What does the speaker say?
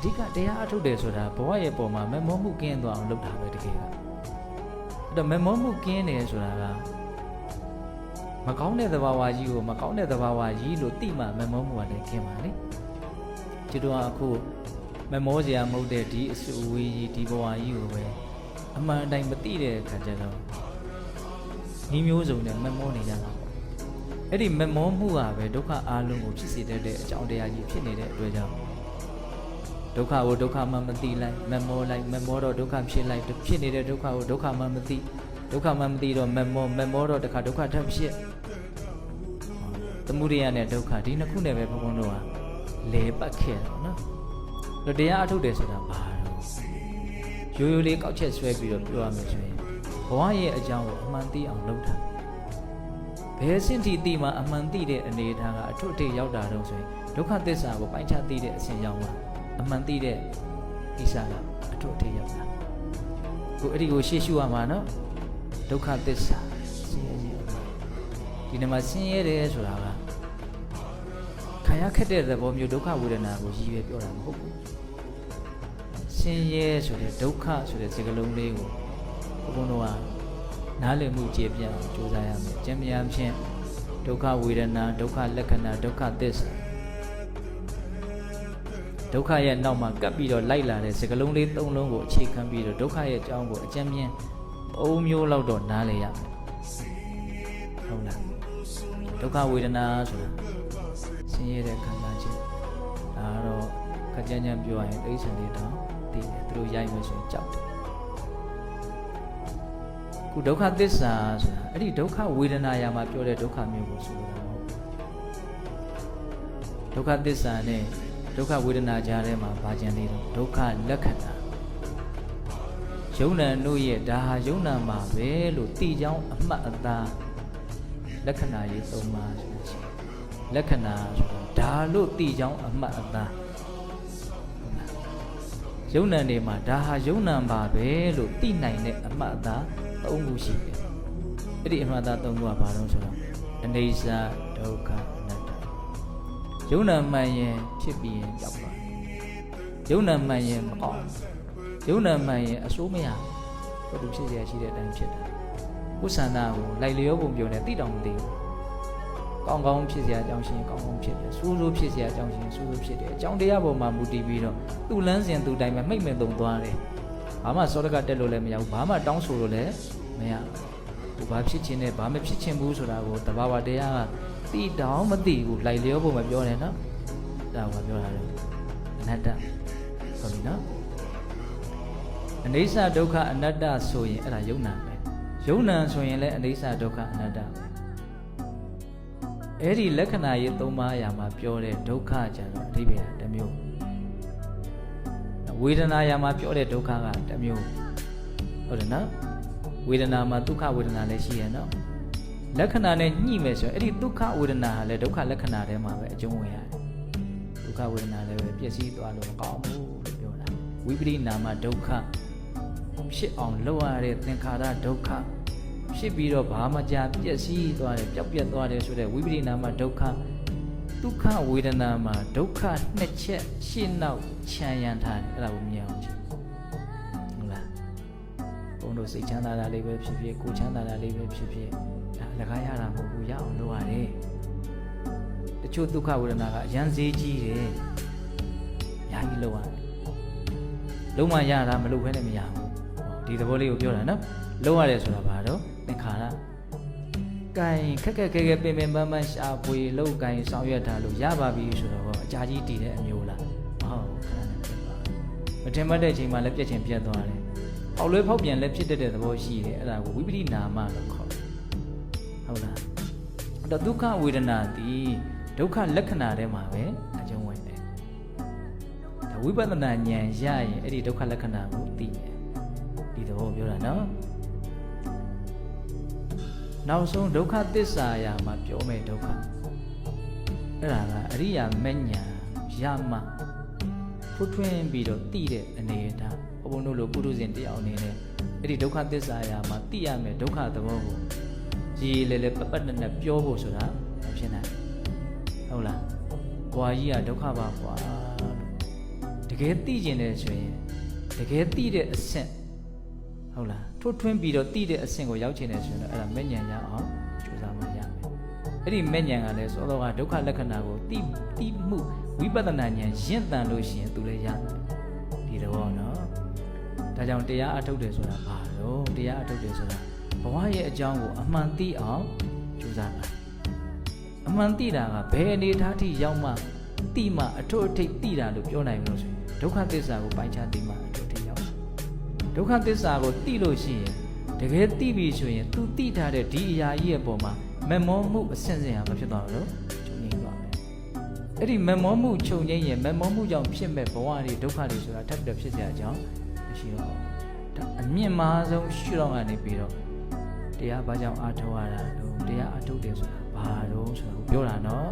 အဓိကတရားအထုတ်တယ်ဆိုတာဘဝရဲ့ပုံမှာမမောမှုကင်းသွားအောင်လုပ်တာပဲတကယ်ကအဲ့တော့မမောမှုကင်းတယ်ဆိုတာကမကောင်းတဲ့သဘာဝကြီးကိုမကောင်းတဲ့သဘာဝကြီးလို့သိမှမမောမှုကလည်းကင်းပါလေကျွတ်တော့အခုမမောစရာမဟုတ်တဲ့ဒီအစအဝေးကြီးဒီဘဝကြီးကိုပဲအမှန်တိုင်းမသိတဲ့အခါကျတော့ညီမျိုးစုံနဲ့မမောနေကြတာပေါ့အဲ့ဒီမမောမှုကပဲဒုက္ခအာလုံးကိုဖြစ်စေတတ်တဲ့အကြောင်းတရားကြီးဖြစ်နေတဲ့အတွက်ကြောင့် ဒုက္ခကိုဒုက္ခမှမသိလိုက်မမောလိုက်မမောတော့ဒုက္ခဖြစ်လိုက်ဖြစ်နေတဲ့ဒုက္ခကိုဒုက္ခမှမသိဒုက္ခမှမသိတော့မမောမမောတော့တခါဒုက္ခထပ်ဖြစ်သမုဒိယနဲ့ဒုက္ခဒီနှစ်ခုနဲ့ပဲဘုန်းဘုန်းတို့ကလဲပတ်ခဲ့တာနော်ဒါတရားအထုတ်တယ်ဆိုတာဘာတော့ရိုးရိုးလေးကောက်ချက်ဆွဲပြီးတော့ပြောရမယ်ဆိုရင်ဘဝရဲ့အကြောင်းကိုအမှန်သိအောင်လုပ်တာဘယ်စင့်ထိသိမှအမှန်သိတဲ့အနေအထားကအထွတ်အထိပ်ရောက်တာတော့ဆိုရင်ဒုက္ခသစ္စာကိုပိုင်းခြားသိတဲ့အစဉ်ရောက်မှာ အမှန်သိတဲ့ကိစ္စကအထုအထည်ရောက်တာကိုအဲ့ဒီကိုရှေ့ရှုရမှာနော်ဒုက္ခသစ္စာဆင်းရဲခြင်းအမှန်ဒီနေ့မှာဆင်းရဲတယ်ဆိုတာကခံရခက်တဲ့သဘောမျိုးဒုက္ခဝေဒနာကိုရည်ရွယ်ပြောတာမဟုတ်ဘူးဆင်းရဲဆိုတဲ့ဒုက္ခဆိုတဲ့စကားလုံးလေးကိုဘုန်းဘုန်းတို့ကနားလည်မှုကြည်ပြန့်အောင်ကြိုးစားရမယ်။ကျမ်းများဖြင့်ဒုက္ခဝေဒနာဒုက္ခလက္ခဏာဒုက္ခသစ္စာ ဒုက္ခရဲ့နောက်မှာကပ်ပြီးတော့လိုက်လာတဲ့စကလုံးလေး၃လုံးကိုအခြေခံပြီးတော့ဒုက္ခရဲ့အကြောင်းကိုအကျဉ်းပြင်းပုံမျိုးလောက်တော့နားလေရမယ်ဟုတ်လားဒုက္ခဝေဒနာဆိုတာဆင်းရဲတဲ့ခံစားချက်ဒါကတော့ခက်ကြမ်းကြမ်းပြောရရင်တိဋ္ဌာန်လေးတော့သိတယ်သူတို့ရိုက်မယ်ဆိုရင်ကြောက်တယ်ခုဒုက္ခသစ္စာဆိုတာအဲ့ဒီဒုက္ခဝေဒနာရာမှာပြောတဲ့ဒုက္ခမျိုးကိုဆိုလိုတာမဟုတ်ဘူးဒုက္ခသစ္စာနဲ့ ဒုက္ခဝေဒနာကြားထဲမှာဘာကြံသေးတော့ဒုက္ခလက္ခဏာယုံနံတို့ရဲ့ဒါဟာယုံနံမှာပဲလို့တိကြောင်းအမှတ်အသားလက္ခဏာရေးသုံးပါဆိုလို့ရှိရင်လက္ခဏာဆိုတာဒါလို့တိကြောင်းအမှတ်အသားယုံနံတွေမှာဒါဟာယုံနံပါပဲလို့တိနိုင်တဲ့အမှတ်အသား၃ခုရှိတယ်အဲ့ဒီအမှတ်အသား၃ခုကဘာလို့ဆိုတော့အနေစာဒုက္ခအနတ္တ ယုံနာမှန်ရင်ဖြစ်ပြီးရင်ကြောက်ပါယုံနာမှန်ရင်မကောင်းယုံနာမှန်ရင်အဆိုးမရဘယ်လိုဖြစ်เสียရှိတဲ့အတိုင်းဖြစ်တာဥစ္ဆန္ဒကိုလိုက်လျောပုံပြုံနဲ့တိတောင်မသိဘူးကောင်းကောင်းဖြစ်เสียအကြောင်းရှိရင်ကောင်းကောင်းဖြစ်တယ်ဆိုးဆိုးဖြစ်เสียအကြောင်းရှိရင်ဆိုးဆိုးဖြစ်တယ်အကြောင်းတရားပေါ်မှာမူတည်ပြီးတော့သူ့လန်းစဉ်သူ့တိုင်းမှာမိတ်မဲ့တုံသွားတယ်ဘာမှစောတကတက်လို့လည်းမရဘူးဘာမှတောင်းဆိုလို့လည်းမရဘူးဘာဖြစ်ခြင်းနဲ့ဘာမဖြစ်ခြင်းဘူးဆိုတာကိုတဘာဝတရားက တိတောင်မသိဘူးလိုက်လျောဖို့မပြောနဲ့နော်ဒါကပြောတာလေအနတ္တဟုတ်ပြီနော်အနေဆဒုက္ခအနတ္တဆိုရင်အဲ့ဒါယုံနာပဲယုံနာဆိုရင်လည်းအနေဆဒုက္ခအနတ္တပဲအဲ့ဒီလက္ခဏာရေးသုံးပါးအရာမှာပြောတဲ့ဒုက္ခကြတော့အဓိပ္ပာယ်ကတစ်မျိုးဝေဒနာအရာမှာပြောတဲ့ဒုက္ခကတစ်မျိုးဟုတ်တယ်နော်ဝေဒနာမှာဒုက္ခဝေဒနာလည်းရှိရနော် လက္ခဏာနဲ့ညှိမယ်ဆိုရင်အဲ့ဒီဒုက္ခဝေဒနာဟာလည်းဒုက္ခလက္ခဏာထဲမှာပဲအကျုံးဝင်ရတယ်ဒုက္ခဝေဒနာလည်းပဲပျက်စီးသွားလို့မကောင်းဘူးလို့ပြောတာဝိပရိနာမဒုက္ခဖြစ်အောင်လုပ်ရတဲ့သင်္ခါရဒုက္ခဖြစ်ပြီးတော့ဘာမှကြာပျက်စီးသွားတယ်ပျောက်ပြက်သွားတယ်ဆိုတဲ့ဝိပရိနာမဒုက္ခဒုက္ခဝေဒနာမှာဒုက္ခနှစ်ချက်ရှင်းနောက်ခြံရံထားတယ်အဲ့ဒါကိုမြင်အောင်ကြည့်ဟုတ်လားဘုန်းတို့စိတ်ချမ်းသာတာလေးပဲဖြစ်ဖြစ်ကိုယ်ချမ်းသာတာလေးပဲဖြစ်ဖြစ်ဒါ လကားရတာမဟုတ်ဘူးရအောင်လုပ်ရတယ်တချို့ဒုက္ခဝေဒနာကအရန်ဈေးကြီးတယ်ညာကြီးလုပ်ရတယ်လုံးဝရတာမလုပ်ဘဲနဲ့မရဘူးဒီသဘောလေးကိုပြောတာနော်လုပ်ရတယ်ဆိုတာဘာတော့သင်္ခါရကင်ခက်ခက်ခဲခဲပင်ပင်ပန်းပန်းရှာဖွေလောက်ကင်ဆောင်ရွက်တာလို့ရပါပြီဆိုတော့အကြာကြီးတည်တဲ့အမျိုးလားမဟုတ်ဘူးခဏနဲ့ဖြစ်သွားတယ်မတင်မတဲ့ချိန်မှာလည်းပြက်ချင်ပြက်သွားတယ်ပေါက်လွဲဖောက်ပြန်လည်းဖြစ်တတ်တဲ့သဘောရှိတယ်အဲ့ဒါကိုဝိပရိနာမလို့ခေါ်တယ် ဟုတ်လားအဲ့တော့ဒုက္ခဝေဒနာဒီဒုက္ခလက္ခဏာထဲမှာပဲအကျုံးဝင်တယ်ဒါဝိပဿနာဉာဏ်ရရင်အဲ့ဒီဒုက္ခလက္ခဏာကိုသိတယ်ဒီသဘောပြောတာနော်နောက်ဆုံးဒုက္ခသစ္စာရာမှာပြောမယ်ဒုက္ခအဲ့ဒါကအရိယာမဉ္ဇဏ်ရမှဖွထွင်းပြီးတော့သိတဲ့အနေအထားဘုံဘုံတို့လိုပုထုဇဉ်တရားအနေနဲ့အဲ့ဒီဒုက္ခသစ္စာရာမှာသိရမယ်ဒုက္ခသဘောကို ရေးလေလေပပတ်နဲ့နဲ့ပြောဖို့ဆိုတာမဖြစ်နိုင်ဟုတ်လားဘွာကြီးကဒုက္ခပါကွာလို့တကယ်သိကျင်တယ်ဆိုရင်တကယ်သိတဲ့အဆင့်ဟုတ်လားထွတ်ထွင်းပြီးတော့သိတဲ့အဆင့်ကိုရောက်ချင်တယ်ဆိုရင်တော့အဲ့ဒါမဲ့ညံရအောင်ကြိုးစားမှရမယ်အဲ့ဒီမဲ့ညံကလည်းစောစောကဒုက္ခလက္ခဏာကိုသိသိမှုဝိပဿနာဉာဏ်ရင့်တန်လို့ရှိရင်သူလည်းရတယ်ဒီတော့နော်ဒါကြောင့်တရားအထုတ်တယ်ဆိုတာဘာလို့တရားအထုတ်တယ်ဆိုတာ ဘဝရဲ့အကြောင်းကိုအမှန်သိအောင်ကြိုးစားပါအမှန်သိတာကဘယ်အနေအထားထိရောက်မှသိမှအထွတ်အထိပ်သိတာလို့ပြောနိုင်လို့ဆိုရင်ဒုက္ခသစ္စာကိုပိုင်းခြားသိမှအထွတ်အထိပ်ရောက်မှာဒုက္ခသစ္စာကိုသိလို့ရှိရင်တကယ်သိပြီဆိုရင် तू သိထားတဲ့ဒီအရာကြီးရဲ့ပုံမှာမမောမှုအဆင့်ဆင့်ဟာမဖြစ်သွားဘူးလို့ချုပ်ငြိမ်းသွားမယ်အဲ့ဒီမမောမှုချုပ်ငြိမ်းရင်မမောမှုကြောင့်ဖြစ်မဲ့ဘဝတွေဒုက္ခတွေဆိုတာထပ်ပြီးတော့ဖြစ်ကြအကြောင်းမရှိတော့ဘူးဒါအမြင့်မားဆုံးရှုတော့ကနေပြီးတော့ တရားဘာကြောင့်အားထုတ်ရတာလို့တရားအားထုတ်တယ်ဆိုတာဘာလို့ဆိုတာကိုပြောတာနော်